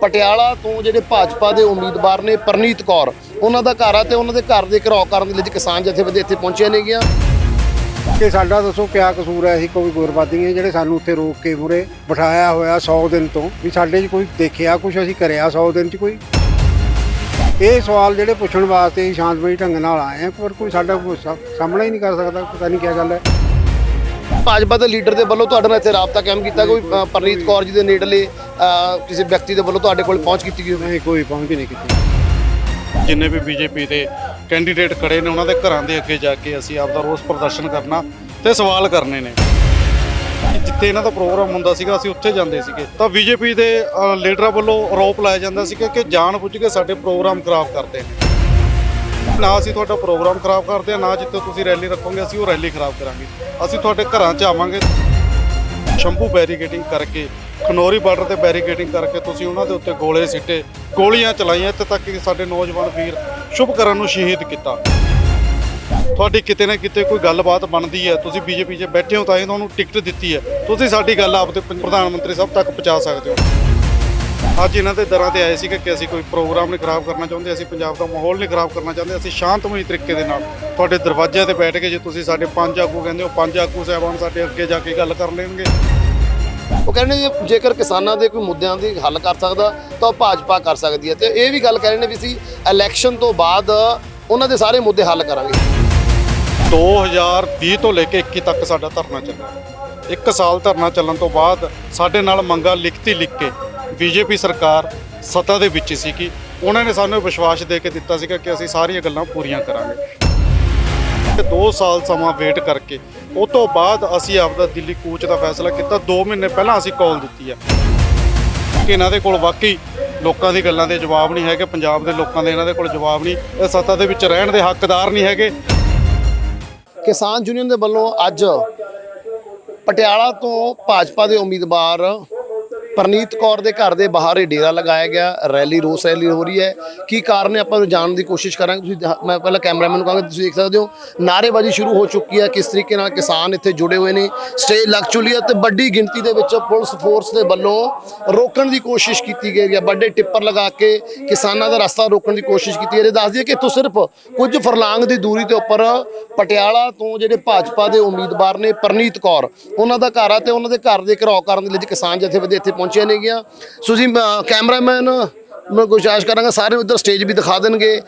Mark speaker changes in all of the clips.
Speaker 1: ਪਟਿਆਲਾ ਤੋਂ ਜਿਹੜੇ ਭਾਜਪਾ ਦੇ ਉਮੀਦਵਾਰ ਨੇ ਪਰਨੀਤ ਕੌਰ, ਉਹਨਾਂ ਦਾ ਘਰ ਆ ਤੇ ਉਹਨਾਂ ਦੇ ਘਰ ਦੇ ਘਰਾਓ ਕਰਨ ਦੇ ਲਈ ਕਿਸਾਨ ਜਥੇਬੰਦੀ ਇੱਥੇ ਪਹੁੰਚੇ ਨੇਗੀਆਂ।
Speaker 2: ਕਿ ਸਾਡਾ ਦੱਸੋ ਕਿਆ ਕਸੂਰ ਹੈ ਅਸੀਂ ਕੋਈ ਗੁਰਬਾਦੀ ਹੈ ਜਿਹੜੇ ਸਾਨੂੰ ਉੱਥੇ ਰੋਕ ਕੇ ਮੂਰੇ ਬਿਠਾਇਆ ਹੋਇਆ 100 ਦਿਨ ਤੋਂ, ਵੀ ਸਾਡੇ 'ਚ ਕੋਈ ਦੇਖਿਆ ਕੁਝ ਅਸੀਂ ਕਰਿਆ 100 ਦਿਨ 'ਚ ਕੋਈ? ਇਹ ਸਵਾਲ ਜਿਹੜੇ ਪੁੱਛਣ ਵਾਸਤੇ ਅਸੀਂ ਸ਼ਾਂਤਮਈ ਢੰਗ ਨਾਲ ਆਏ ਹਾਂ, ਪਰ ਕੋਈ ਸਾਡਾ ਕੋਈ ਸਾਹਮਣਾ ਹੀ ਨਹੀਂ ਕਰ ਸਕਦਾ, ਪਤਾ ਨਹੀਂ ਕੀ ਗੱਲ ਹੈ।
Speaker 1: ਭਾਜਪਾ ਦੇ ਲੀਡਰ ਦੇ ਵੱਲੋਂ ਤੁਹਾਡੇ ਨਾਲ ਇੱਥੇ ਰਾਬਤਾ ਕਾਇਮ ਕੀਤਾ ਕੋਈ ਪਰਨੀਤ ਕੌਰ ਜੀ ਦੇ ਨੇੜਲੇ ਕਿਸੇ ਵਿਅਕਤੀ ਦੇ ਵੱਲੋਂ ਤੁਹਾਡੇ ਕੋਲ ਪਹੁੰਚ ਕੀਤੀ ਗਈ?
Speaker 2: ਨਹੀਂ, ਕੋਈ ਪਹੁੰਚ ਨਹੀਂ ਕੀਤੀ।
Speaker 3: ਜਿੰਨੇ ਵੀ ਬੀਜੇਪੀ ਦੇ ਕੈਂਡੀਡੇਟ ਖੜੇ ਨੇ, ਉਹਨਾਂ ਦੇ ਘਰਾਂ ਦੇ ਅੱਗੇ ਜਾ ਕੇ ਅਸੀਂ ਆਪਦਾ ਰੋਸ ਪ੍ਰਦਰਸ਼ਨ ਕਰਨਾ ਤੇ ਸਵਾਲ ਕਰਨੇ ਨੇ। ਜਿੱਥੇ ਇਹਨਾਂ ਦਾ ਪ੍ਰੋਗਰਾਮ ਹੁੰਦਾ ਸੀਗਾ, ਅਸੀਂ ਉੱਥੇ ਜਾਂਦੇ ਸੀਗੇ। ਤਾਂ ਬੀਜੇਪੀ ਦੇ ਲੀਡਰਾਂ ਵੱਲੋਂ ਆਰੋਪ ਲਾਇਆ ਜਾਂਦਾ ਸੀ ਕਿ ਜਾਣ ਬੁੱਝ ਕੇ ਸਾਡੇ ਪ੍ਰੋਗਰਾਮ ਖਰਾਬ ਕਰਦੇ ਨੇ। ਨਾ ਅਸੀਂ ਤੁਹਾਡਾ ਪ੍ਰੋਗਰਾਮ ਖਰਾਬ ਕਰਦੇ ਆ, ਨਾ ਜਿੱਥੇ ਤੁਸੀਂ ਰੈਲੀ ਰੱਖੋਗੇ, ਅਸੀਂ ਉਹ ਰੈਲੀ ਖਰਾਬ ਕਰਾਂਗੇ। ਅਸੀਂ ਤੁਹਾਡੇ ਘਰਾਂ 'ਚ ਆਵਾਂਗੇ। ਸ਼ੰਭੂ ਬੈਰੀਕੇਡਿੰਗ ਕਰਕੇ, ਖਨੌਰੀ ਬਾਰਡਰ ਤੇ ਬੈਰੀਕੇਡਿੰਗ ਕਰਕੇ ਤੁਸੀਂ ਉਹਨਾਂ ਦੇ ਉੱਤੇ ਗੋਲੇ ਸਿੱਟੇ, ਗੋਲੀਆਂ ਚਲਾਈਆਂ, ਇੱਥੇ ਤੱਕ ਕਿ ਸਾਡੇ ਨੌਜਵਾਨ ਵੀਰ ਸ਼ੁਭਕਰਨ ਨੂੰ ਸ਼ਹੀਦ ਕੀਤਾ। ਤੁਹਾਡੀ ਕਿਤੇ ਨਾ ਕਿਤੇ ਕੋਈ ਗੱਲਬਾਤ ਬਣਦੀ ਹੈ, ਤੁਸੀਂ ਬੀਜੇਪੀ 'ਚ ਬੈਠੇ ਹੋ ਤਾਂ ਹੀ ਤੁਹਾਨੂੰ ਟਿਕਟ ਦਿੱਤੀ ਹੈ। ਤੁਸੀਂ ਸਾਡੀ ਗੱਲ ਆਪਦੇ ਪੰਜ- ਪ੍ਰਧਾਨ ਮੰਤਰੀ ਸਾਹਿਬ ਤੱਕ ਪਹੁੰਚਾ ਸਕਦੇ ਹੋ। ਅੱਜ ਇਹਨਾਂ ਦੇ ਦਰਾਂ ਤੇ ਆਏ ਸੀ ਕਿ ਅਸੀਂ ਕੋਈ ਪ੍ਰੋਗਰਾਮ ਨਹੀਂ ਖਰਾਬ ਕਰਨਾ ਚਾਹੁੰਦੇ ਅਸੀਂ ਪੰਜਾਬ ਦਾ ਮਾਹੌਲ ਨਹੀਂ ਖਰਾਬ ਕਰਨਾ ਚਾਹੁੰਦੇ ਅਸੀਂ ਸ਼ਾਂਤਮਈ ਤਰੀਕੇ ਦੇ ਨਾਲ ਤੁਹਾਡੇ ਦਰਵਾਜ਼ੇ ਤੇ ਬੈਠ ਕੇ ਜੇ ਤੁਸੀਂ ਸਾਡੇ ਪੰਜ ਆਗੂ ਕਹਿੰਦੇ ਹੋ ਪੰਜ ਆਗੂ ਸਾਹਿਬਾਨ ਸਾਡੇ ਅੱਗੇ ਜਾ ਕੇ ਗੱਲ ਕਰ ਲੈਣਗੇ।
Speaker 1: ਉਹ ਕਹਿੰਦੇ ਜੇ ਜੇਕਰ ਕਿਸਾਨਾਂ ਦੇ ਕੋਈ ਮੁੱਦਿਆਂ ਦੀ ਹੱਲ ਕਰ ਸਕਦਾ ਤਾਂ ਭਾਜਪਾ ਕਰ ਸਕਦੀ ਹੈ। ਤੇ ਇਹ ਵੀ ਗੱਲ ਕਹਿ ਰਹੇ ਨੇ ਵੀ ਅਸੀਂ ਇਲੈਕਸ਼ਨ ਤੋਂ ਬਾਅਦ ਉਹਨਾਂ ਦੇ ਸਾਰੇ ਮੁੱਦੇ ਹੱਲ ਕਰਾਂਗੇ।
Speaker 3: 2020 ਤੋਂ ਲੈ ਕੇ 21 ਤੱਕ ਸਾਡਾ ਧਰਨਾ ਚੱਲਿਆ। ਇੱਕ ਸਾਲ ਧਰਨਾ ਚੱਲਣ ਤੋਂ ਬਾਅਦ ਸਾਡੇ ਨਾਲ ਮੰਗਾ ਲਿਖਤੀ ਲਿਖ ਕੇ ਬੀਜੇਪੀ ਸਰਕਾਰ ਸੱਤਾ ਦੇ ਵਿੱਚ ਸੀ ਕਿ ਉਹਨਾਂ ਨੇ ਸਾਨੂੰ ਵਿਸ਼ਵਾਸ ਦੇ ਕੇ ਦਿੱਤਾ ਸੀਗਾ ਕਿ ਅਸੀਂ ਸਾਰੀਆਂ ਗੱਲਾਂ ਪੂਰੀਆਂ ਕਰਾਂਗੇ। ਤੇ 2 ਸਾਲ ਸਮਾਂ ਵੇਟ ਕਰਕੇ, ਉਹ ਤੋਂ ਬਾਅਦ ਅਸੀਂ ਆਪਦਾ ਦਿੱਲੀ ਕੂਚ ਦਾ ਫੈਸਲਾ ਕੀਤਾ। 2 ਮਹੀਨੇ ਪਹਿਲਾਂ ਅਸੀਂ ਕਾਲ ਦਿੱਤੀ ਹੈ ਕਿ ਇਹਨਾਂ ਦੇ ਕੋਲ ਵਾਕਈ ਲੋਕਾਂ ਦੀ ਗੱਲਾਂ ਦੇ ਜਵਾਬ ਨਹੀਂ ਹੈਗੇ, ਪੰਜਾਬ ਦੇ ਲੋਕਾਂ ਦੇ ਇਹਨਾਂ ਦੇ ਕੋਲ ਜਵਾਬ ਨਹੀਂ, ਇਹ ਸੱਤਾ ਦੇ ਵਿੱਚ ਰਹਿਣ ਦੇ ਹੱਕਦਾਰ ਨਹੀਂ ਹੈਗੇ।
Speaker 1: ਕਿਸਾਨ ਯੂਨੀਅਨ ਦੇ ਵੱਲੋਂ ਅੱਜ ਪਟਿਆਲਾ ਤੋਂ ਭਾਜਪਾ ਦੇ ਉਮੀਦਵਾਰ ਪਰਨੀਤ ਕੌਰ ਦੇ ਘਰ ਦੇ ਬਾਹਰ ਇਹ ਡੇਰਾ ਲਗਾਇਆ ਗਿਆ, ਰੈਲੀ, ਰੋਸ ਰੈਲੀ ਹੋ ਰਹੀ ਹੈ। ਕੀ ਕਾਰਨ ਹੈ? ਆਪਾਂ ਨੂੰ ਜਾਣਨ ਦੀ ਕੋਸ਼ਿਸ਼ ਕਰਾਂਗੇ। ਤੁਸੀਂ ਮੈਂ ਪਹਿਲਾਂ ਕੈਮਰਾਮੈਨ ਨੂੰ ਕਹਾਂਗਾ, ਤੁਸੀਂ ਦੇਖ ਸਕਦੇ ਹੋ, ਨਾਅਰੇਬਾਜ਼ੀ ਸ਼ੁਰੂ ਹੋ ਚੁੱਕੀ ਹੈ। ਕਿਸ ਤਰੀਕੇ ਨਾਲ ਕਿਸਾਨ ਇੱਥੇ ਜੁੜੇ ਹੋਏ ਨੇ, ਸਟੇਜ ਲੱਗ ਚੁੱਕੀ ਹੈ ਤੇ ਵੱਡੀ ਗਿਣਤੀ ਦੇ ਵਿੱਚ ਪੁਲਿਸ ਫੋਰਸ ਦੇ ਵੱਲੋਂ ਰੋਕਣ ਦੀ ਕੋਸ਼ਿਸ਼ ਕੀਤੀ ਗਈ ਹੈ। ਵੱਡੇ ਟਿੱਪਰ ਲਗਾ ਕੇ ਕਿਸਾਨਾਂ ਦਾ ਰਸਤਾ ਰੋਕਣ ਦੀ ਕੋਸ਼ਿਸ਼ ਕੀਤੀ ਹੈ। ਇਹ ਦੱਸ ਦਈਏ ਕਿ ਇੱਥੋਂ ਸਿਰਫ ਕੁਝ ਫਰਲਾਂਗ ਦੀ ਦੂਰੀ ਦੇ ਉੱਪਰ ਪਟਿਆਲਾ ਤੋਂ ਜਿਹੜੇ ਭਾਜਪਾ ਦੇ ਉਮੀਦਵਾਰ ਨੇ ਪਰਨੀਤ ਕੌਰ, ਉਹਨਾਂ ਦਾ ਘਰ ਆ ਤੇ ਉਹਨਾਂ ਦੇ ਘਰ ਦੇ ਘਰਾਓ ਕਰਨ ਦੇ ਲਈ ਕਿਸਾਨ ਜਥੇਬੰਦੀ ਇੱਥੇ ਪਹੁੰਚੇ ਨੇਗੀਆਂ ਸੋ ਜੀ ਅ, ਕੈਮਰਾਮੈਨ ਮੈਂ ਗੁਜ਼ਾਰਿਸ਼ ਕਰਾਂਗਾ ਸਾਰੇ ਉਧਰ ਸਟੇਜ ਵੀ ਦਿਖਾ ਦੇਣਗੇ।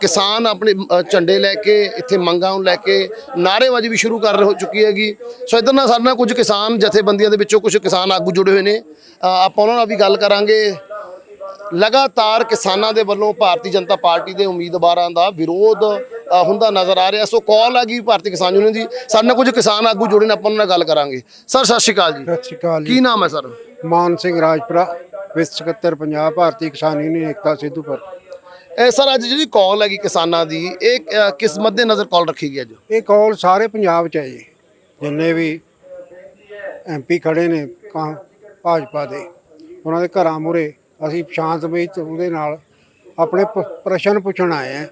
Speaker 1: ਕਿਸਾਨ ਆਪਣੇ ਝੰਡੇ ਲੈ ਕੇ ਇੱਥੇ ਮੰਗਾਂ ਨੂੰ ਲੈ ਕੇ ਨਾਅਰੇਬਾਜ਼ੀ ਵੀ ਸ਼ੁਰੂ ਕਰ ਹੋ ਚੁੱਕੀ ਹੈਗੀ। ਸੋ ਇਧਰ ਨਾਲ ਸਾਡੇ ਨਾਲ ਕੁਝ ਕਿਸਾਨ ਜਥੇਬੰਦੀਆਂ ਦੇ ਵਿੱਚੋਂ ਕੁਝ ਕਿਸਾਨ ਆਗੂ ਜੁੜੇ ਹੋਏ ਨੇ। ਆਪਾਂ ਉਹਨਾਂ ਨਾਲ ਵੀ ਗੱਲ ਕਰਾਂਗੇ। ਲਗਾਤਾਰ ਕਿਸਾਨਾਂ ਦੇ ਵੱਲੋਂ ਭਾਰਤੀ ਜਨਤਾ ਪਾਰਟੀ ਦੇ ਉਮੀਦਵਾਰਾਂ ਦਾ ਵਿਰੋਧ ਹੁੰਦਾ ਨਜ਼ਰ ਆ ਰਿਹਾ। ਸੋ ਕਾਲ ਆ ਗਈ ਭਾਰਤੀ ਕਿਸਾਨ ਯੂਨੀਅਨ ਦੀ। ਸਾਡੇ ਨਾਲ ਕੁਝ ਕਿਸਾਨ ਆਗੂ ਜੁੜੇ ਨੇ ਆਪਾਂ ਉਹਨਾਂ ਨਾਲ ਗੱਲ ਕਰਾਂਗੇ। ਸਰ ਸਤਿ ਸ਼੍ਰੀ ਅਕਾਲ ਜੀ।
Speaker 2: ਸਤਿ ਸ਼੍ਰੀ ਅਕਾਲ
Speaker 1: ਕੀ ਨਾਮ ਹੈ ਸਰ?
Speaker 2: ਮਾਨ ਸਿੰਘ ਰਾਜਪੁਰਾ ਵਿਸ ਸਕੱਤਰ ਪੰਜਾਬ ਭਾਰਤੀ ਕਿਸਾਨ ਯੂਨੀਅਨ ਏਕਤਾ ਸਿੱਧੂਪੁਰ।
Speaker 1: ਇਹ ਸਰ ਅੱਜ ਜਿਹੜੀ ਕਾਲ ਹੈਗੀ ਕਿਸਾਨਾਂ ਦੀ ਇਹ ਅ, ਕਿਸ ਮੱਦੇ ਨਜ਼ਰ ਕਾਲ ਰੱਖੀ ਗਈ ਅੱਜ?
Speaker 2: ਇਹ ਕਾਲ ਸਾਰੇ ਪੰਜਾਬ 'ਚ ਹੈ ਜੀ। ਜਿੰਨੇ ਵੀ ਐਮਪੀ ਖੜੇ ਨੇ ਕਾਂ ਭਾਜਪਾ ਦੇ ਉਹਨਾਂ ਦੇ ਘਰਾਂ ਮੂਹਰੇ ਅਸੀਂ ਸ਼ਾਂਤਮਈ ਤੇ ਉਹਦੇ ਨਾਲ ਆਪਣੇ ਪ- ਪ੍ਰਸ਼ਨ ਪੁੱਛਣ ਆਏ ਆ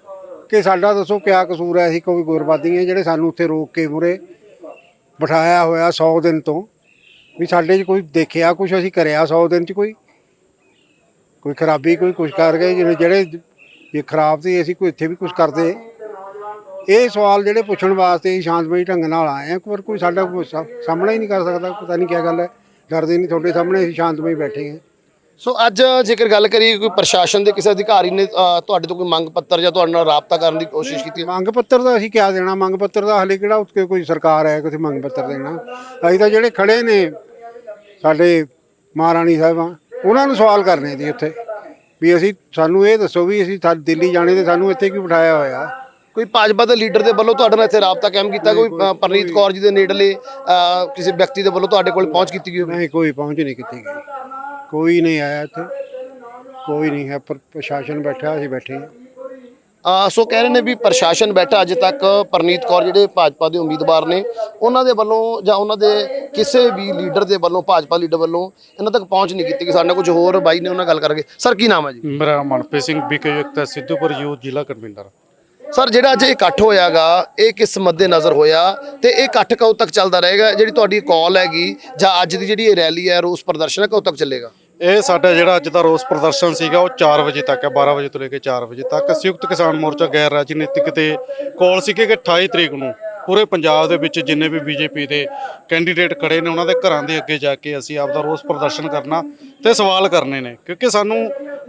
Speaker 2: ਕਿ ਸਾਡਾ ਦੱਸੋ ਕਿਆ ਕਸੂਰ ਹੈ? ਅਸੀਂ ਕੋਈ ਗੁਰਬਾਦੀ ਹੈ ਜਿਹੜੇ ਸਾਨੂੰ ਉੱਥੇ ਰੋਕ ਕੇ ਮੂਹਰੇ ਬਿਠਾਇਆ ਹੋਇਆ 100 ਦਿਨ ਤੋਂ। ਵੀ ਸਾਡੇ 'ਚ ਕੋਈ ਦੇਖਿਆ ਕੁਝ ਅਸੀਂ ਕਰਿਆ 100 ਦਿਨ 'ਚ ਕੋਈ। ਕੋਈ ਖਰਾਬੀ ਕੋਈ ਕੁਝ ਕਰ ਗਏ ਜਿਹੜੇ ਜਿਹੜੇ ਜੇ ਖਰਾਬ ਸੀ ਅਸੀਂ ਕੋਈ ਇੱਥੇ ਵੀ ਕੁਝ ਕਰਦੇ। ਇਹ ਸਵਾਲ ਜਿਹੜੇ ਪੁੱਛਣ ਵਾਸਤੇ ਅਸੀਂ ਸ਼ਾਂਤਮਈ ਢੰਗ ਨਾਲ ਆਏ ਹਾਂ ਪਰ ਕੋਈ ਸਾਡਾ ਸਾਹਮਣਾ ਹੀ ਨਹੀਂ ਕਰ ਸਕਦਾ ਪਤਾ ਨਹੀਂ ਕੀ ਗੱਲ ਹੈ। ਡਰਦੇ ਨਹੀਂ ਤੁਹਾਡੇ ਸਾਹਮਣੇ ਅਸੀਂ ਸ਼ਾਂਤਮਈ ਬੈਠੇ ਹਾਂ।
Speaker 1: ਸੋ ਅੱਜ ਜੇਕਰ ਗੱਲ ਕਰੀਏ ਕੋਈ ਪ੍ਰਸ਼ਾਸਨ ਦੇ ਕਿਸੇ ਅਧਿਕਾਰੀ ਨੇ ਤੁਹਾਡੇ ਤੋਂ ਕੋਈ ਮੰਗ ਪੱਤਰ ਜਾਂ ਤੁਹਾਡੇ ਨਾਲ ਰਾਬਤਾ ਕਰਨ ਦੀ ਕੋਸ਼ਿਸ਼ ਕੀਤੀ?
Speaker 2: ਮੰਗ ਪੱਤਰ ਦਾ ਅਸੀਂ ਕਿਆ ਦੇਣਾ ਮੰਗ ਪੱਤਰ ਦਾ ਹਲੇ ਕਿਹੜਾ ਉੱਤੇ ਕੋਈ ਸਰਕਾਰ ਹੈ ਕਿਸੇ ਮੰਗ ਪੱਤਰ ਦੇਣਾ। ਅਸੀਂ ਤਾਂ ਜਿਹੜੇ ਖੜੇ ਨੇ ਸਾਡੇ ਮਹਾਰਾਣੀ ਸਾਹਿਬਾਂ ਉਹਨਾਂ ਨੂੰ ਸਵਾਲ ਕਰਨੇ ਸੀ ਉੱਥੇ। ਵੀ ਅਸੀਂ ਸਾਨੂੰ ਇਹ ਦੱਸੋ ਵੀ ਅਸੀਂ ਸਾ- ਦਿੱਲੀ ਜਾਣੇ ਤੇ ਸਾਨੂੰ ਇੱਥੇ ਕਿਉਂ ਬਿਠਾਇਆ ਹੋਇਆ?
Speaker 1: ਕੋਈ ਭਾਜਪਾ ਦੇ ਲੀਡਰ ਦੇ ਵੱਲੋਂ ਤੁਹਾਡੇ ਨਾਲ ਇੱਥੇ ਰਾਬਤਾ ਕਾਇਮ ਕੀਤਾ? ਕੋਈ ਪ੍ਰਨੀਤ ਕੌਰ ਜੀ ਦੇ ਨੇੜਲੇ ਕਿਸੇ ਵਿਅਕਤੀ ਦੇ ਵੱਲੋਂ ਤੁਹਾਡੇ ਕੋਲ ਪਹੁੰਚ ਕੀਤੀ ਗਈ
Speaker 2: ਨਹੀਂ ਕੋਈ ਪਹੁੰਚ ਨਹੀਂ ਕੀਤੀ ਗਈ। ਕੋਈ ਨਹੀਂ ਆਇਆ ਇੱਥੇ। ਕੋਈ ਨਹੀਂ ਹੈ ਪਰ ਪ੍ਰਸ਼ਾਸਨ ਬੈਠਾ ਅਸੀਂ ਬੈਠੇ ਹਾਂ।
Speaker 1: ਸੋ ਕਹਿ ਰਹੇ ਨੇ ਵੀ ਪ੍ਰਸ਼ਾਸਨ ਬੈਠਾ ਅਜੇ ਤੱਕ ਪ੍ਰਨੀਤ ਕੌਰ ਜਿਹੜੇ ਭਾਜਪਾ ਦੇ ਉਮੀਦਵਾਰ ਨੇ ਉਹਨਾਂ ਦੇ ਵੱਲੋਂ ਜਾਂ ਉਹਨਾਂ ਦੇ ਕਿਸੇ ਵੀ ਲੀਡਰ ਦੇ ਵੱਲੋਂ ਭਾਜਪਾ ਲੀਡਰ ਵੱਲੋਂ ਇਹਨਾਂ ਤੱਕ ਪਹੁੰਚ ਨਹੀਂ ਕੀਤੀ ਕਿ ਸਾਡੇ ਨਾਲ ਕੁਝ ਹੋਰ ਬਾਈ ਨੇ ਉਹਨਾਂ ਨਾਲ ਗੱਲ ਕਰਾਂਗੇ। ਸਰ ਕੀ ਨਾਮ ਹੈ ਜੀ?
Speaker 3: ਮੇਰਾ ਮਨਪ੍ਰੀਤ ਸਿੰਘ ਬੀਕੇ ਸਿੱਧੂਪੁਰ ਯੂ ਜ਼ਿਲ੍ਹਾ ਕਨਵੀਨਰ
Speaker 1: ਸਰ ਜਿਹੜਾ ਅੱਜ ਇਕੱਠ ਹੋਇਆਗਾ ਇਹ ਕਿਸ ਮੱਦੇ ਨਜ਼ਰ ਹੋਇਆ ਤੇ ਇਹ ਇਕੱਠ ਕਦੋਂ ਤੱਕ ਚੱਲਦਾ ਰਹੇਗਾ? ਜਿਹੜੀ ਤੁਹਾਡੀ ਕਾਲ ਹੈਗੀ ਜਾਂ ਅੱਜ ਦੀ ਜਿਹੜੀ ਇਹ ਰੈਲੀ ਹੈ ਰੋਸ ਪ੍ਰਦਰਸ਼ਨ ਹੈ ਕਦੋਂ ਤੱਕ ਚੱਲੇਗਾ?
Speaker 3: ਇਹ ਸਾਡਾ ਜਿਹੜਾ ਅੱਜ ਦਾ ਰੋਸ ਪ੍ਰਦਰਸ਼ਨ ਸੀਗਾ, ਉਹ 4 ਵਜੇ ਤੱਕ ਹੈ 12 ਵਜੇ ਤੋਂ ਲੈ ਕੇ 4 ਵਜੇ ਤੱਕ। ਸੰਯੁਕਤ ਕਿਸਾਨ ਮੋਰਚਾ ਗੈਰ ਰਾਜਨੀਤਿਕ ਤੇ ਕੋਲ ਸੀਗੇ ਕਿ 28 ਤਰੀਕ ਨੂੰ ਪੂਰੇ ਪੰਜਾਬ ਦੇ ਵਿੱਚ ਜਿੰਨੇ ਵੀ ਬੀਜੇਪੀ ਦੇ ਕੈਂਡੀਡੇਟ ਖੜੇ ਨੇ, ਉਹਨਾਂ ਦੇ ਘਰਾਂ ਦੇ ਅੱਗੇ ਜਾ ਕੇ ਅਸੀਂ ਆਪਦਾ ਰੋਸ ਪ੍ਰਦਰਸ਼ਨ ਕਰਨਾ ਤੇ ਸਵਾਲ ਕਰਨੇ ਨੇ। ਕਿਉਂਕਿ ਸਾਨੂੰ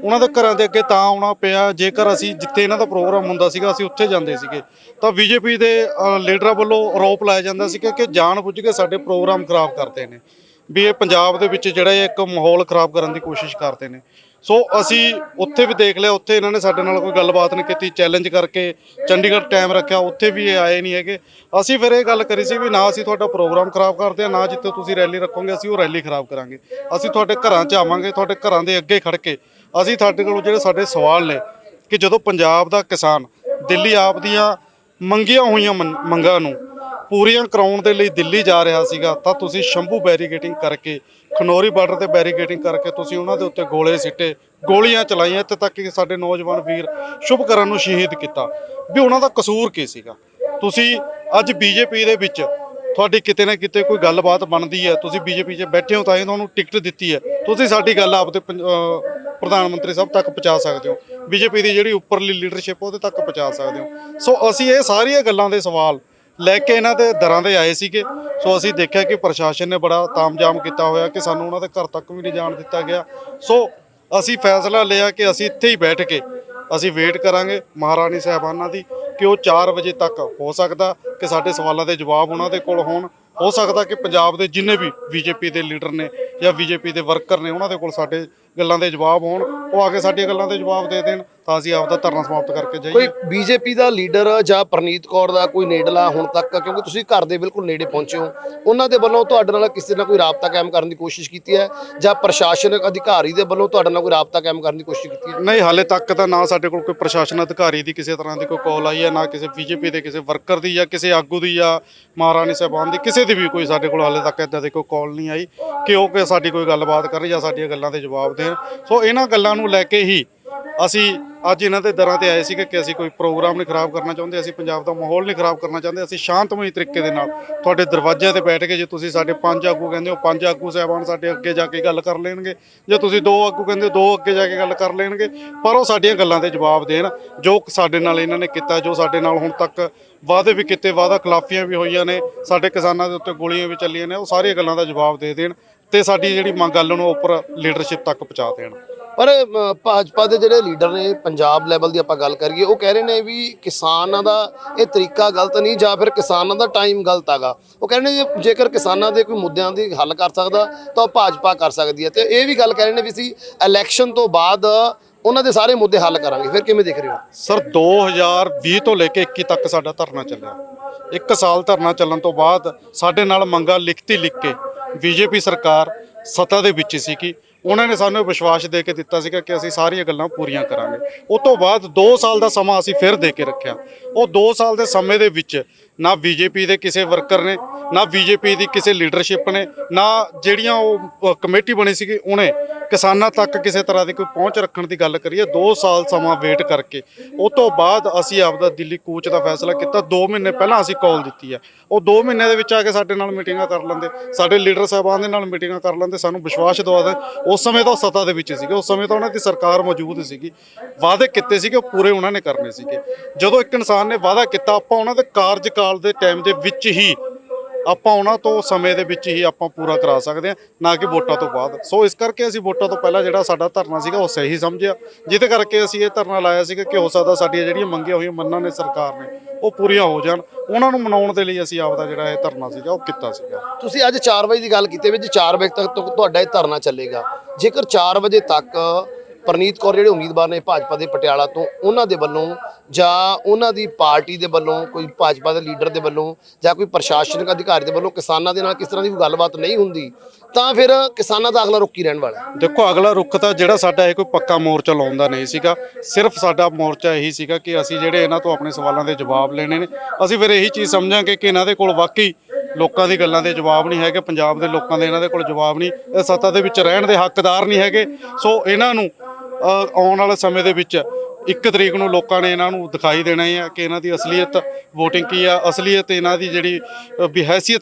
Speaker 3: ਉਹਨਾਂ ਦੇ ਘਰਾਂ ਦੇ ਅੱਗੇ ਤਾਂ ਆਉਣਾ ਪਿਆ, ਜੇਕਰ ਅਸੀਂ ਜਿੱਥੇ ਇਹਨਾਂ ਦਾ ਪ੍ਰੋਗਰਾਮ ਹੁੰਦਾ ਸੀਗਾ, ਅਸੀਂ ਉੱਥੇ ਜਾਂਦੇ ਸੀਗੇ। ਤਾਂ ਬੀਜੇਪੀ ਦੇ ਲੀਡਰਾਂ ਵੱਲੋਂ ਆਰੋਪ ਲਾਇਆ ਜਾਂਦਾ ਸੀ ਕਿ ਜਾਣ ਬੁੱਝ ਕੇ ਸਾਡੇ ਪ੍ਰੋਗਰਾਮ ਖਰਾਬ ਕਰਦੇ ਨੇ। ਵੀ ਇਹ ਪੰਜਾਬ ਦੇ ਵਿੱਚ ਜਿਹੜਾ ਇਹ ਇੱਕ ਮਾਹੌਲ ਖਰਾਬ ਕਰਨ ਦੀ ਕੋਸ਼ਿਸ਼ ਕਰਦੇ ਨੇ। ਸੋ ਅਸੀਂ ਉੱਥੇ ਵੀ ਦੇਖ ਲਿਆ, ਉੱਥੇ ਇਹਨਾਂ ਨੇ ਸਾਡੇ ਨਾਲ ਕੋਈ ਗੱਲਬਾਤ ਨਹੀਂ ਕੀਤੀ ਚੈਲੰਜ ਕਰਕੇ ਚੰਡੀਗੜ੍ਹ ਟਾਈਮ ਰੱਖਿਆ, ਉੱਥੇ ਵੀ ਇਹ ਆਏ ਨਹੀਂ ਹੈਗੇ। ਅਸੀਂ ਫਿਰ ਇਹ ਗੱਲ ਕਰੀ ਸੀ ਵੀ ਨਾ ਅਸੀਂ ਤੁਹਾਡਾ ਪ੍ਰੋਗਰਾਮ ਖਰਾਬ ਕਰਦੇ ਆ, ਨਾ ਜਿੱਥੇ ਤੁਸੀਂ ਰੈਲੀ ਰੱਖੋਗੇ, ਅਸੀਂ ਉਹ ਰੈਲੀ ਖਰਾਬ ਕਰਾਂਗੇ। ਅਸੀਂ ਤੁਹਾਡੇ ਘਰਾਂ 'ਚ ਆਵਾਂਗੇ, ਤੁਹਾਡੇ ਘਰਾਂ ਦੇ ਅੱਗੇ ਖੜ ਕੇ ਅਸੀਂ ਤੁਹਾਡੇ ਕੋਲ ਜਿਹੜੇ ਸਾਡੇ ਸਵਾਲ ਨੇ ਕਿ ਜਦੋਂ ਪੰਜਾਬ ਦਾ ਕਿਸਾਨ ਦਿੱਲੀ ਆਪ ਦੀਆਂ ਮੰਗੀਆਂ ਹੋਈਆਂ ਮੰ- ਮੰਗਾਂ ਨੂੰ ਪੂਰੀਆਂ ਕਰਾਉਣ ਦੇ ਲਈ ਦਿੱਲੀ ਜਾ ਰਿਹਾ ਸੀਗਾ, ਤਾਂ ਤੁਸੀਂ ਸ਼ੰਭੂ ਬੈਰੀਗੇਟਿੰਗ ਕਰਕੇ, ਖਨੌਰੀ ਬਾਰਡਰ ਤੇ ਬੈਰੀਗੇਟਿੰਗ ਕਰਕੇ ਤੁਸੀਂ ਉਹਨਾਂ ਦੇ ਉੱਤੇ ਗੋਲੇ ਸਿੱਟੇ, ਗੋਲੀਆਂ ਚਲਾਈਆਂ, ਇੱਥੇ ਤੱਕ ਕਿ ਸਾਡੇ ਨੌਜਵਾਨ ਵੀਰ ਸ਼ੁਭਕਰਨ ਨੂੰ ਸ਼ਹੀਦ ਕੀਤਾ। ਵੀ ਉਹਨਾਂ ਦਾ ਕਸੂਰ ਕੀ ਸੀਗਾ? ਤੁਸੀਂ ਅੱਜ ਬੀਜੇਪੀ ਦੇ ਵਿੱਚ ਤੁਹਾਡੀ ਕਿਤੇ ਨਾ ਕਿਤੇ ਕੋਈ ਗੱਲਬਾਤ ਬਣਦੀ ਹੈ, ਤੁਸੀਂ ਬੀਜੇਪੀ 'ਚ ਬੈਠੇ ਹੋ ਤਾਂ ਹੀ ਤੁਹਾਨੂੰ ਟਿਕਟ ਦਿੱਤੀ ਹੈ, ਤੁਸੀਂ ਸਾਡੀ ਗੱਲ ਆਪਦੇ ਪੰਜ- ਪ੍ਰਧਾਨ ਮੰਤਰੀ ਸਾਹਿਬ ਤੱਕ ਪਹੁੰਚਾ ਸਕਦੇ ਹੋ। ਬੀਜੇਪੀ ਦੀ ਜਿਹੜੀ ਉੱਪਰਲੀ ਲੀਡਰਸ਼ਿਪ ਉਹਦੇ ਤੱਕ ਪਹੁੰਚਾ ਸਕਦੇ ਹੋ। ਸੋ ਅਸੀਂ ਇਹ ਸਾਰੀਆਂ ਗੱਲਾਂ ਦੇ ਸਵਾਲ ਲੈ ਕੇ ਇਹਨਾਂ ਦੇ ਦਰਾਂ ਦੇ ਆਏ ਸੀਗੇ। ਸੋ ਅਸੀਂ ਦੇਖਿਆ ਕਿ ਪ੍ਰਸ਼ਾਸਨ ਨੇ ਬੜਾ ਤਾਮਜਾਮ ਕੀਤਾ ਹੋਇਆ ਕਿ ਸਾਨੂੰ ਉਹਨਾਂ ਦੇ ਘਰ ਤੱਕ ਵੀ ਨਹੀਂ ਜਾਣ ਦਿੱਤਾ ਗਿਆ। ਸੋ ਅਸੀਂ ਫੈਸਲਾ ਲਿਆ ਕਿ ਅਸੀਂ ਇੱਥੇ ਹੀ ਬੈਠ ਕੇ ਅਸੀਂ ਵੇਟ ਕਰਾਂਗੇ ਮਹਾਰਾਣੀ ਸਾਹਿਬਾਨਾਂ ਦੀ ਕਿ ਉਹ 4 ਵਜੇ ਤੱਕ ਹੋ ਸਕਦਾ ਕਿ ਸਾਡੇ ਸਵਾਲਾਂ ਦੇ ਜਵਾਬ ਉਹਨਾਂ ਦੇ ਕੋਲ ਹੋਣ। ਹੋ ਸਕਦਾ ਕਿ ਪੰਜਾਬ ਦੇ ਜਿੰਨੇ ਵੀ ਬੀਜੇਪੀ ਦੇ ਲੀਡਰ ਨੇ ਜਾਂ ਬੀਜੇਪੀ ਦੇ ਵਰਕਰ ਨੇ ਉਹਨਾਂ ਦੇ ਕੋਲ ਸਾਡੇ ਗੱਲਾਂ ਦੇ ਜਵਾਬ ਹੋਣ ਉਹ ਆ ਕੇ ਸਾਡੀਆਂ ਗੱਲਾਂ ਦੇ ਜਵਾਬ ਦੇ ਦੇਣ ਤਾਂ ਅਸੀਂ ਆਪਦਾ ਧਰਨਾ ਸਮਾਪਤ ਕਰਕੇ
Speaker 1: ਕੋਈ
Speaker 3: ਜਾਈਏ
Speaker 1: ਬੀਜੇਪੀ ਦਾ ਲੀਡਰ ਜਾਂ ਪ੍ਰਨੀਤ ਕੌਰ ਦਾ ਕੋਈ ਨੇੜਲਾ ਹੁਣ ਤੱਕ ਕਿਉਂਕਿ ਤੁਸੀਂ ਘਰ ਦੇ ਬਿਲਕੁਲ ਨੇੜੇ ਪਹੁੰਚੇ ਹੋ ਉਹਨਾਂ ਦੇ ਵੱਲੋਂ ਤੁਹਾਡੇ ਨਾਲ ਕਿਸੇ ਨਾਲ ਕੋਈ ਰਾਬਤਾ ਕਾਇਮ ਕਰਨ ਦੀ ਕੋਸ਼ਿਸ਼ ਕੀਤੀ ਹੈ? ਜਾਂ ਪ੍ਰਸ਼ਾਸਨਿਕ ਅਧਿਕਾਰੀ ਦੇ ਵੱਲੋਂ ਤੁਹਾਡੇ ਨਾਲ ਕੋਈ ਰਾਬਤਾ ਕਾਇਮ ਕਰਨ ਦੀ ਕੋਸ਼ਿਸ਼ ਕੀਤੀ ਹੈ?
Speaker 3: ਨਹੀਂ ਹਾਲੇ ਤੱਕ ਤਾਂ ਨਾ ਸਾਡੇ ਕੋਲ ਕੋਈ ਪ੍ਰਸ਼ਾਸਨ ਅਧਿਕਾਰੀ ਦੀ ਕਿਸੇ ਤਰ੍ਹਾਂ ਦੀ ਕੋਈ ਕਾਲ ਆਈ ਹੈ ਨਾ ਕਿਸੇ ਬੀਜੇਪੀ ਦੇ ਕਿਸੇ ਵਰਕਰ ਦੀ ਜਾਂ ਕਿਸੇ ਆਗੂ ਦੀ ਜਾਂ ਮਹਾਰਾਣੀ ਸਾਹਿਬਾਨ ਦੀ ਕਿਸੇ ਦੀ ਵੀ ਕੋਈ ਸਾਡੇ ਕੋਲ ਹਾਲੇ ਤੱਕ ਇਦਾਂ ਦੀ ਕੋਈ ਕਾਲ ਨਹੀਂ ਆਈ ਕਿ ਉਹ ਕਿ ਸਾਡੀ ਕੋਈ ਗੱਲਬਾਤ ਕਰਨ ਜਾਂ ਸਾਡੀਆਂ ਗੱਲਾਂ ਦੇ ਜਵਾਬ ਦੇਣ ਸੋ ਇਹਨਾਂ ਗੱਲਾਂ ਨੂੰ ਲੈ ਕੇ ਹੀ ਅਸੀਂ ਅੱਜ ਇਹਨਾਂ ਦੇ ਦਰਾਂ ਤੇ ਆਏ ਸੀਗੇ ਕਿ ਅਸੀਂ ਕੋਈ ਪ੍ਰੋਗਰਾਮ ਨਹੀਂ ਖਰਾਬ ਕਰਨਾ ਚਾਹੁੰਦੇ, ਅਸੀਂ ਪੰਜਾਬ ਦਾ ਮਾਹੌਲ ਨਹੀਂ ਖਰਾਬ ਕਰਨਾ ਚਾਹੁੰਦੇ, ਅਸੀਂ ਸ਼ਾਂਤਮਈ ਤਰੀਕੇ ਦੇ ਨਾਲ ਤੁਹਾਡੇ ਦਰਵਾਜ਼ਿਆਂ ਤੇ ਬੈਠ ਕੇ ਜੇ ਤੁਸੀਂ ਸਾਡੇ ਪੰਜ ਆਗੂ ਕਹਿੰਦੇ ਹੋ, ਪੰਜ ਆਗੂ ਸਾਹਿਬਾਨ ਸਾਡੇ ਅੱਗੇ ਜਾ ਕੇ ਗੱਲ ਕਰ ਲੈਣਗੇ। ਜੇ ਤੁਸੀਂ ਦੋ ਆਗੂ ਕਹਿੰਦੇ ਹੋ, ਦੋ ਅੱਗੇ ਜਾ ਕੇ ਗੱਲ ਕਰ ਲੈਣਗੇ, ਪਰ ਉਹ ਸਾਡੀਆਂ ਗੱਲਾਂ ਦੇ ਜਵਾਬ ਦੇਣ, ਜੋ ਸਾਡੇ ਨਾਲ ਇਹਨਾਂ ਨੇ ਕੀਤਾ, ਜੋ ਸਾਡੇ ਨਾਲ ਹੁਣ ਤੱਕ ਵਾਅਦੇ ਵੀ ਕੀਤੇ, ਵਾਅਦਾ ਖਿਲਾਫੀਆਂ ਵੀ ਹੋਈਆਂ ਨੇ, ਸਾਡੇ ਕਿਸਾਨਾਂ ਦੇ ਉੱਤੇ ਗੋਲੀਆਂ ਵੀ ਚੱਲੀਆਂ ਨੇ, ਉਹ ਸਾਰੀਆਂ ਗੱਲਾਂ ਦਾ ਜਵਾਬ ਦੇ ਦੇਣ। ਤੇ ਸਾਡੀ ਜਿਹੜੀ ਮੰਗ ਗੱਲ ਨੂੰ ਉੱਪਰ ਲੀਡਰਸ਼ਿਪ ਤੱਕ ਪਹੁੰਚਾ ਦੇਣ।
Speaker 1: ਪਰ ਅ, ਭਾਜਪਾ ਦੇ ਜਿਹੜੇ ਲੀਡਰ ਨੇ ਪੰਜਾਬ ਲੈਵਲ ਦੀ ਆਪਾਂ ਗੱਲ ਕਰੀਏ ਉਹ ਕਹਿ ਰਹੇ ਨੇ ਵੀ ਕਿਸਾਨਾਂ ਦਾ ਇਹ ਤਰੀਕਾ ਗਲਤ ਨਹੀਂ ਜਾਂ ਫਿਰ ਕਿਸਾਨਾਂ ਦਾ ਟਾਈਮ ਗਲਤ ਹੈਗਾ। ਉਹ ਕਹਿੰਦੇ ਨੇ ਜੇ- ਜੇਕਰ ਕਿਸਾਨਾਂ ਦੇ ਕੋਈ ਮੁੱਦਿਆਂ ਦੀ ਹੱਲ ਕਰ ਸਕਦਾ ਤਾਂ ਉਹ ਭਾਜਪਾ ਕਰ ਸਕਦੀ ਹੈ। ਤੇ ਇਹ ਵੀ ਗੱਲ ਕਹਿ ਰਹੇ ਨੇ ਵੀ ਅਸੀਂ ਇਲੈਕਸ਼ਨ ਤੋਂ ਬਾਅਦ ਉਹਨਾਂ ਦੇ ਸਾਰੇ ਮੁੱਦੇ ਹੱਲ ਕਰਾਂਗੇ। ਫਿਰ ਕਿਵੇਂ ਦੇਖ ਰਹੇ ਹੋ?
Speaker 3: ਸਰ 2020 ਤੋਂ ਲੈ ਕੇ 21 ਤੱਕ ਸਾਡਾ ਧਰਨਾ ਚੱਲਿਆ। ਇੱਕ ਸਾਲ ਧਰਨਾ ਚੱਲਣ ਤੋਂ ਬਾਅਦ ਸਾਡੇ ਨਾਲ ਮੰਗਾ ਲਿਖਤੀ ਲਿਖ ਕੇ ਬੀਜੇਪੀ ਸਰਕਾਰ ਸੱਤਾ ਦੇ ਵਿੱਚ ਸੀਗੀ ਉਹਨਾਂ ਨੇ ਸਾਨੂੰ ਵਿਸ਼ਵਾਸ ਦੇ ਕੇ ਦਿੱਤਾ ਸੀਗਾ ਕਿ ਅਸੀਂ ਸਾਰੀਆਂ ਗੱਲਾਂ ਪੂਰੀਆਂ ਕਰਾਂਗੇ। ਉਸ ਤੋਂ ਬਾਅਦ 2 ਸਾਲ ਦਾ ਸਮਾਂ ਅਸੀਂ ਫਿਰ ਦੇ ਕੇ ਰੱਖਿਆ। ਉਹ 2 ਸਾਲ ਦੇ ਸਮੇਂ ਦੇ ਵਿੱਚ ਨਾ ਬੀਜੇਪੀ ਦੇ ਕਿਸੇ ਵਰਕਰ ਨੇ, ਨਾ ਬੀਜੇਪੀ ਦੀ ਕਿਸੇ ਲੀਡਰਸ਼ਿਪ ਨੇ, ਨਾ ਜਿਹੜੀਆਂ ਉਹ ਕਮੇਟੀ ਬਣੀ ਸੀਗੀ, ਉਹਨੇ ਕਿਸਾਨਾਂ ਤੱਕ ਕਿਸੇ ਤਰ੍ਹਾਂ ਦੀ ਕੋਈ ਪਹੁੰਚ ਰੱਖਣ ਦੀ ਗੱਲ ਕਰੀਏ 2 ਸਾਲ ਸਮਾਂ ਵੇਟ ਕਰਕੇ। ਉਹ ਤੋਂ ਬਾਅਦ ਅਸੀਂ ਆਪਦਾ ਦਿੱਲੀ ਕੂਚ ਦਾ ਫੈਸਲਾ ਕੀਤਾ। 2 ਮਹੀਨੇ ਪਹਿਲਾਂ ਅਸੀਂ ਕਾਲ ਦਿੱਤੀ ਹੈ। ਉਹ 2 ਮਹੀਨੇ ਦੇ ਵਿੱਚ ਆ ਕੇ ਸਾਡੇ ਨਾਲ ਮੀਟਿੰਗਾਂ ਕਰ ਲੈਂਦੇ। ਸਾਡੇ ਲੀਡਰ ਸਾਹਿਬਾਨ ਦੇ ਨਾਲ ਮੀਟਿੰਗਾਂ ਕਰ ਲੈਂਦੇ। ਸਾਨੂੰ ਵਿਸ਼ਵਾਸ ਦਵਾ ਦੇ ਉਸ ਸਮੇਂ ਤਾਂ ਉਹ ਸੱਤਾ ਦੇ ਵਿੱਚ ਸੀਗੇ। ਉਸ ਸਮੇਂ ਤਾਂ ਉਹਨਾਂ ਦੀ ਸਰਕਾਰ ਮੌਜੂਦ ਸੀਗੀ। ਵਾਅਦੇ ਕੀਤੇ ਸੀਗੇ। ਉਹ ਪੂਰੇ ਉਹਨਾਂ ਨੇ ਕਰਨੇ ਸੀਗੇ। ਜਦੋਂ ਇੱਕ ਇਨਸਾਨ ਨੇ ਵਾਅਦਾ ਕੀਤਾ, ਆਪਾਂ ਉਹਨਾਂ ਦੇ ਕਾਰਜਕਾਲ ਦੇ ਟਾਈਮ ਦੇ ਵਿੱਚ ਹੀ ਆਪਾਂ ਉਹਨਾਂ ਤੋਂ ਸਮੇਂ ਦੇ ਵਿੱਚ ਹੀ ਆਪਾਂ ਪੂਰਾ ਕਰਾ ਸਕਦੇ ਹਾਂ, ਨਾ ਕਿ ਵੋਟਾਂ ਤੋਂ ਬਾਅਦ। ਸੋ ਇਸ ਕਰਕੇ ਅਸੀਂ ਵੋਟਾਂ ਤੋਂ ਪਹਿਲਾਂ ਜਿਹੜਾ ਸਾਡਾ ਧਰਨਾ ਸੀਗਾ, ਉਹ ਸਹੀ ਸਮਝਿਆ। ਜਿਹਦੇ ਕਰਕੇ ਅਸੀਂ ਇਹ ਧਰਨਾ ਲਾਇਆ ਸੀਗਾ ਕਿ ਹੋ ਸਕਦਾ ਸਾਡੀਆਂ ਜਿਹੜੀਆਂ ਮੰਗੀਆਂ ਹੋਈਆਂ ਮੰਨਾਂ ਨੇ ਸਰਕਾਰ ਨੇ, ਉਹ ਪੂਰੀਆਂ ਹੋ ਜਾਣ। ਉਹਨਾਂ ਨੂੰ ਮਨਾਉਣ ਦੇ ਲਈ ਅਸੀਂ ਆਪਦਾ ਜਿਹੜਾ ਇਹ ਧਰਨਾ ਸੀਗਾ, ਉਹ ਕੀਤਾ ਸੀਗਾ।
Speaker 1: ਤੁਸੀਂ ਅੱਜ 4 ਵਜੇ ਦੀ ਗੱਲ ਕੀਤੀ ਵੀ ਜੀ 4 ਵਜੇ ਤੱਕ ਤੁ- ਤੁਹਾਡਾ ਇਹ ਧਰਨਾ ਚੱਲੇਗਾ। ਜੇਕਰ 4 ਵਜੇ ਤੱਕ ਪਰਨੀਤ ਕੌਰ ਜਿਹੜੇ ਉਮੀਦਵਾਰ ਨੇ ਭਾਜਪਾ ਦੇ ਪਟਿਆਲਾ ਤੋਂ, ਉਹਨਾਂ ਦੇ ਵੱਲੋਂ ਜਾਂ ਉਹਨਾਂ ਦੀ ਪਾਰਟੀ ਦੇ ਵੱਲੋਂ, ਕੋਈ ਭਾਜਪਾ ਦੇ ਲੀਡਰ ਦੇ ਵੱਲੋਂ ਜਾਂ ਕੋਈ ਪ੍ਰਸ਼ਾਸਨਿਕ ਅਧਿਕਾਰੀ ਦੇ ਵੱਲੋਂ ਕਿਸਾਨਾਂ ਦੇ ਨਾਲ ਕਿਸ ਤਰ੍ਹਾਂ ਦੀ ਕੋਈ ਗੱਲਬਾਤ ਨਹੀਂ ਹੁੰਦੀ, ਤਾਂ ਫਿਰ ਕਿਸਾਨਾਂ ਦਾ ਅਗਲਾ ਰੁੱਖ ਹੀ ਰਹਿਣ ਵਾਲਾ
Speaker 3: ਦੇਖੋ, ਅਗਲਾ ਰੁੱਖ ਤਾਂ ਜਿਹੜਾ ਸਾਡਾ ਇਹ ਕੋਈ ਪੱਕਾ ਮੋਰਚਾ ਲਾਉਂਦਾ ਨਹੀਂ ਸੀਗਾ, ਸਿਰਫ ਸਾਡਾ ਮੋਰਚਾ ਇਹੀ ਸੀਗਾ ਕਿ ਅਸੀਂ ਜਿਹੜੇ ਇਹਨਾਂ ਤੋਂ ਆਪਣੇ ਸਵਾਲਾਂ ਦੇ ਜਵਾਬ ਲੈਣੇ ਨੇ। ਅਸੀਂ ਫਿਰ ਇਹੀ ਚੀਜ਼ ਸਮਝਾਂਗੇ ਕਿ ਇਹਨਾਂ ਦੇ ਕੋਲ ਵਾਕਈ ਲੋਕਾਂ ਦੀ ਗੱਲਾਂ ਦੇ ਜਵਾਬ ਨਹੀਂ ਹੈਗੇ, ਪੰਜਾਬ ਦੇ ਲੋਕਾਂ ਦੇ ਇਹਨਾਂ ਦੇ ਕੋਲ ਜਵਾਬ ਨਹੀਂ, ਇਹ ਸੱਤਾ ਦੇ ਵਿੱਚ ਰਹਿਣ ਦੇ ਹੱਕਦਾਰ ਨਹੀਂ ਹੈਗੇ। ਸੋ ਇਹਨਾਂ ਨੂੰ ਆਉਣ ਵਾਲੇ ਸਮੇਂ ਦੇ ਵਿੱਚ ਇੱਕ ਤਰੀਕ ਨੂੰ ਲੋਕਾਂ ਨੇ ਇਹਨਾਂ ਨੂੰ ਦਿਖਾਈ ਦੇਣਾ ਹੀ ਆ ਕਿ ਇਹਨਾਂ ਦੀ ਅਸਲੀਅਤ VOTING ਕੀ ਆ ਅਸਲੀਅਤ ਇਹਨਾਂ ਦੀ ਜਿਹੜੀ ਅ,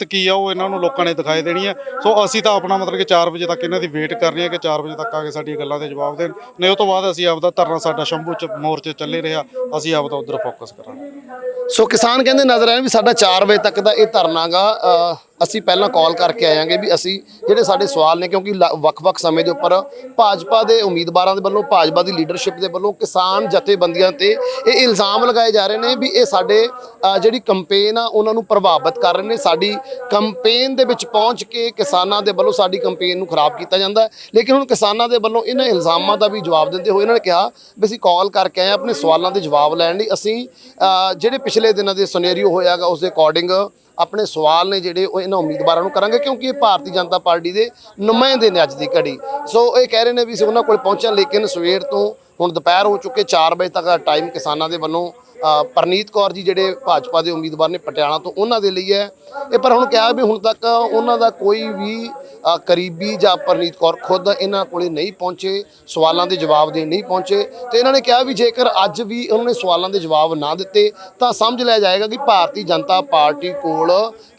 Speaker 3: ਕੀ ਆ ਉਹ ਇਹਨਾਂ ਨੂੰ ਲੋਕਾਂ ਨੇ ਦਿਖਾਈ ਦੇਣੀ ਹੈ ਸੋ ਅਸੀਂ ਤਾਂ ਆਪਣਾ ਮਤਲਬ ਕਿ 4 ਵਜੇ ਤੱਕ ਇਹਨਾਂ ਦੀ ਵੇਟ ਕਰ ਰਹੇ ਹਾਂ ਕਿ 4 ਵਜੇ ਤੱਕ ਆ ਕੇ ਸਾਡੀਆਂ ਗੱਲਾਂ ਦੇ ਜਵਾਬ ਦੇਣ। ਨਹੀਂ ਉਹ ਤੋਂ ਬਾਅਦ ਅਸੀਂ ਆਪਦਾ ਧਰਨਾ ਸਾਡਾ ਸ਼ੰਭੂ ਚ ਮੋਰਚੇ ਚੱਲੇ ਰਿਹਾ ਅਸੀਂ ਆਪਦਾ ਉਧਰ ਫੋਕਸ ਕਰਾਂਗੇ।
Speaker 1: ਸੋ ਕਿਸਾਨ ਕਹਿੰਦੇ ਨਜ਼ਰ ਆਏ ਵੀ ਸਾਡਾ 4 ਵਜੇ ਤੱਕ ਦਾ ਇਹ ਧਰਨਾਗਾ ਅਸੀਂ ਪਹਿਲਾਂ ਕਾਲ ਕਰਕੇ ਆਇਆਂਗੇ ਵੀ ਅਸੀਂ ਜਿਹੜੇ ਸਾਡੇ ਸਵਾਲ ਨੇ, ਕਿਉਂਕਿ ਲ- ਵੱਖ-ਵੱਖ ਸਮੇਂ ਦੇ ਉੱਪਰ ਭਾਜਪਾ ਦੇ ਉਮੀਦਵਾਰਾਂ ਦੇ ਵੱਲੋਂ, ਭਾਜਪਾ ਦੀ ਲੀਡਰਸ਼ਿਪ ਦੇ ਵੱਲੋਂ ਕਿਸਾਨ ਜਥੇਬੰਦੀਆਂ ਤੇ ਇਹ ਇਲਜ਼ਾਮ ਲਗਾਏ ਜਾ ਰਹੇ ਨੇ ਵੀ ਇਹ ਸਾਡੇ ਜਿਹੜੀ ਕੰਪੇਨ ਆ, ਉਹਨਾਂ ਨੂੰ ਪ੍ਰਭਾਵਿਤ ਕਰ ਰਹੇ ਨੇ। ਸਾਡੀ ਕੰਪੇਨ ਦੇ ਵਿੱਚ ਪਹੁੰਚ ਕੇ ਕਿਸਾਨਾਂ ਦੇ ਵੱਲੋਂ ਸਾਡੀ ਕੰਪੇਨ ਨੂੰ ਖਰਾਬ ਕੀਤਾ ਜਾਂਦਾ ਹੈ। ਲੇਕਿਨ ਹੁਣ ਕਿਸਾਨਾਂ ਦੇ ਵੱਲੋਂ ਇਹਨਾਂ ਇਲਜ਼ਾਮਾਂ ਦਾ ਵੀ ਜਵਾਬ ਦਿੰਦੇ ਹੋਏ ਇਹਨਾਂ ਨੇ ਕਿਹਾ ਵੀ ਅਸੀਂ ਕਾਲ ਕਰਕੇ ਆਏ ਹਾਂ, ਆਪਣੇ ਸਵਾਲਾਂ ਦੇ ਜਵਾਬ ਲੈਣ ਲਈ। ਅਸੀਂ ਜਿਹੜੇ ਪਿਛਲੇ ਦਿਨਾਂ ਦੇ ਸਿਨੈਰੀਓ ਹੋਇਆਗਾ, ਉਸ ਦੇ ਅਕੋਰਡਿੰਗ ਆਪਣੇ ਸਵਾਲ ਨੇ ਜਿਹੜੇ ਉਹ ਇਹਨਾਂ ਉਮੀਦਵਾਰਾਂ ਨੂੰ ਕਰਾਂਗੇ, ਕਿਉਂਕਿ ਇਹ ਭਾਰਤੀ ਜਨਤਾ ਪਾਰਟੀ ਦੇ ਨੁਮਾਇੰਦੇ ਨੇ ਅੱਜ ਦੀ ਘੜੀ। ਸੋ ਇਹ ਕਹਿ ਰਹੇ ਨੇ ਵੀ ਅਸੀਂ ਉਹਨਾਂ ਕੋਲ ਪਹੁੰਚਾਂ ਲੇਕਿਨ ਸਵੇਰ ਤੋਂ ਹੁਣ ਦੁਪਹਿਰ ਹੋ ਚੁੱਕੇ 4 ਵਜੇ ਤੱਕ ਦਾ ਟਾਈਮ ਕਿਸਾਨਾਂ ਦੇ ਵੱਲੋਂ ਪਰਨੀਤ ਕੌਰ ਜੀ ਜਿਹੜੇ ਭਾਜਪਾ ਦੇ ਉਮੀਦਵਾਰ ਨੇ ਪਟਿਆਲਾ ਤੋਂ, ਉਹਨਾਂ ਦੇ ਲਈ ਹੈ। ਇਹ ਪਰ ਹੁਣ ਕਿਹਾ ਵੀ ਹੁਣ ਤੱਕ ਉਹਨਾਂ ਦਾ ਕੋਈ ਵੀ ਕਰੀਬੀ ਜਾਂ ਪਰਨੀਤ ਕੌਰ ਖੁਦ ਇਹਨਾਂ ਕੋਲੇ ਨਹੀਂ ਪਹੁੰਚੇ, ਸਵਾਲਾਂ ਦੇ ਜਵਾਬ ਦੇਣ ਨਹੀਂ ਪਹੁੰਚੇ। ਤੇ ਇਹਨਾਂ ਨੇ ਕਿਹਾ ਵੀ ਜੇਕਰ ਅੱਜ ਵੀ ਉਹਨਾਂ ਨੇ ਸਵਾਲਾਂ ਦੇ ਜਵਾਬ ਨਾ ਦਿੱਤੇ, ਤਾਂ ਸਮਝ ਲਿਆ ਜਾਏਗਾ ਕਿ ਭਾਰਤੀ ਜਨਤਾ ਪਾਰਟੀ ਕੋਲ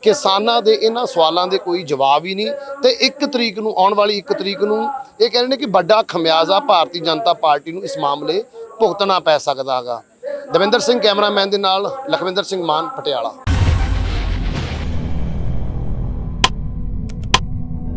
Speaker 1: ਕਿਸਾਨਾਂ ਦੇ ਇਹਨਾਂ ਸਵਾਲਾਂ ਦੇ ਕੋਈ ਜਵਾਬ ਹੀ ਨਹੀਂ। ਤੇ 1 ਤਰੀਕ ਨੂੰ, ਆਉਣ ਵਾਲੀ 1 ਤਰੀਕ ਨੂੰ ਇਹ ਕਹਿੰਦੇ ਨੇ ਕਿ ਵੱਡਾ ਖਮਿਆਜ਼ਾ ਭਾਰਤੀ ਜਨਤਾ ਪਾਰਟੀ ਨੂੰ ਇਸ ਮਾਮਲੇ ਭੁਗਤਣਾ ਪੈ ਸਕਦਾ ਹੈਗਾ ਦਵਿੰਦਰ ਸਿੰਘ ਕੈਮਰਾਮੈਨ ਦੇ ਨਾਲ ਲਖਵਿੰਦਰ ਸਿੰਘ ਮਾਨ ਪਟਿਆਲਾ।